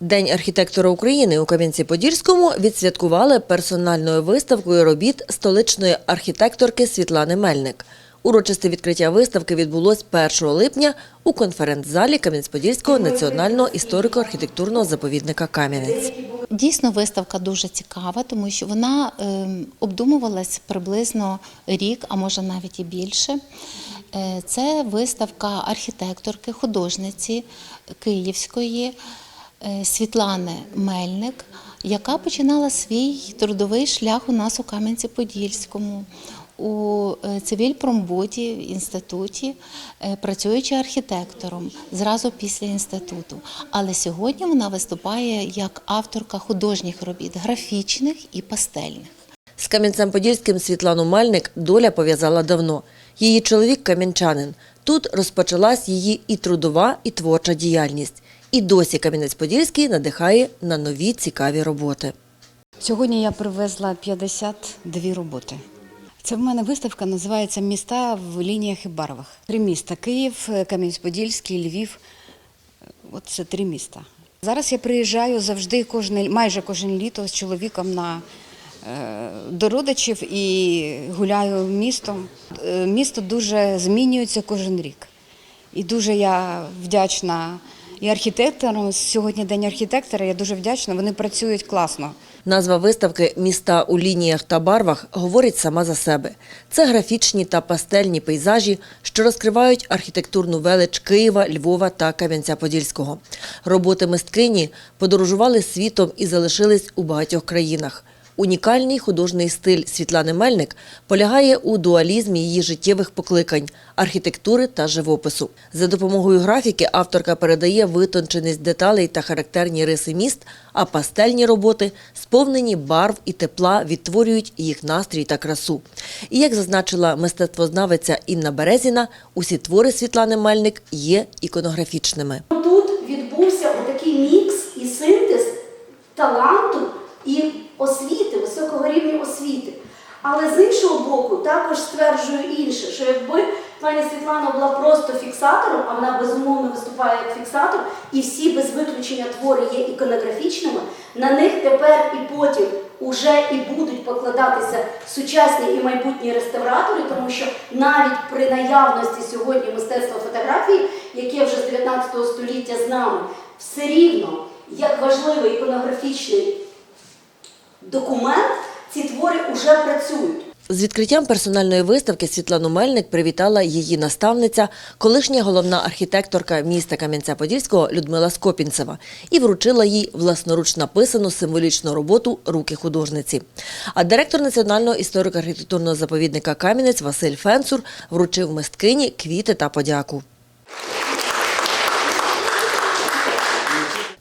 День архітектора України у Кам'янці-Подільському відсвяткували персональною виставкою робіт столичної архітекторки Світлани Мельник. Урочисте відкриття виставки відбулось 1 липня у конференц-залі Кам'янець-Подільського національного історико-архітектурного заповідника Кам'янець. Дійсно, виставка дуже цікава, тому що вона ем, обдумувалась приблизно рік, а може навіть і більше. Е, Це виставка архітекторки, художниці Київської Світлани Мельник, яка починала свій трудовий шлях у нас у Кам'янці-Подільському. У е, цивільпромбуді інституті, е, працюючи архітектором зразу після інституту. Але сьогодні вона виступає як авторка художніх робіт, графічних і пастельних. З Кам'янцем-Подільським Світлану Мельник доля пов'язала давно. Її чоловік кам'янчанин. Тут розпочалась її і трудова, і творча діяльність. І досі Кам'янець-Подільський надихає на нові цікаві роботи. Сьогодні я привезла 52 роботи. Це в мене виставка називається Міста в лініях і барвах. Три міста: Київ, Кам'янець-Подільський, Львів. От це три міста. Зараз я приїжджаю завжди кожне, майже кожен літо з чоловіком на е, до родичів і гуляю містом. Е, Місто дуже змінюється кожен рік. І дуже я вдячна і архітекторам. Сьогодні день архітектора. Я дуже вдячна. Вони працюють класно. Назва виставки Міста у лініях та барвах говорить сама за себе. Це графічні та пастельні пейзажі, що розкривають архітектурну велич Києва, Львова та Кам'янця-Подільського. Роботи мисткині подорожували світом і залишились у багатьох країнах. Унікальний художній стиль Світлани Мельник полягає у дуалізмі її життєвих покликань – архітектури та живопису. За допомогою графіки авторка передає витонченість деталей та характерні риси міст, а пастельні роботи, сповнені барв і тепла, відтворюють їх настрій та красу. І як зазначила мистецтвознавиця Інна Березіна, усі твори Світлани Мельник є іконографічними. Тут відбувся отакий мікс і синтез таланту і освіти, високого рівня освіти. Але з іншого боку, також стверджую інше, що якби пані Світлана була просто фіксатором, а вона безумовно виступає як фіксатор, і всі без виключення твори є іконографічними, на них тепер і потім уже і будуть покладатися сучасні і майбутні реставратори, тому що навіть при наявності сьогодні мистецтва фотографії, яке вже з 19 століття з нами, все рівно як важливий іконографічний документ, ці твори вже працюють. З відкриттям персональної виставки Світлану Мельник привітала її наставниця, колишня головна архітекторка міста Кам'янця-Подільського Людмила Скопінцева і вручила їй власноруч написану символічну роботу руки художниці. А директор Національного історико-архітектурного заповідника Кам'янець Василь Фенцур вручив мисткині квіти та подяку.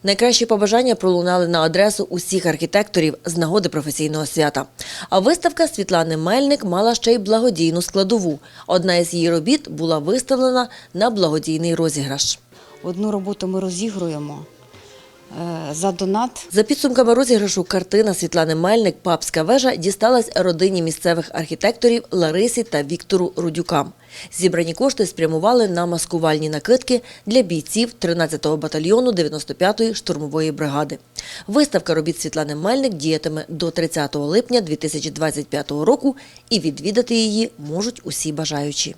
Найкращі побажання пролунали на адресу усіх архітекторів з нагоди професійного свята. А виставка Світлани Мельник мала ще й благодійну складову. Одна із її робіт була виставлена на благодійний розіграш. Одну роботу ми розігруємо за донат. За підсумками розіграшу картина Світлани Мельник Папська вежа дісталась родині місцевих архітекторів Ларисі та Віктору Рудюкам. Зібрані кошти спрямували на маскувальні накидки для бійців 13-го батальйону 95-ї штурмової бригади. Виставка робіт Світлани Мельник діятиме до 30 липня 2025 року і відвідати її можуть усі бажаючі.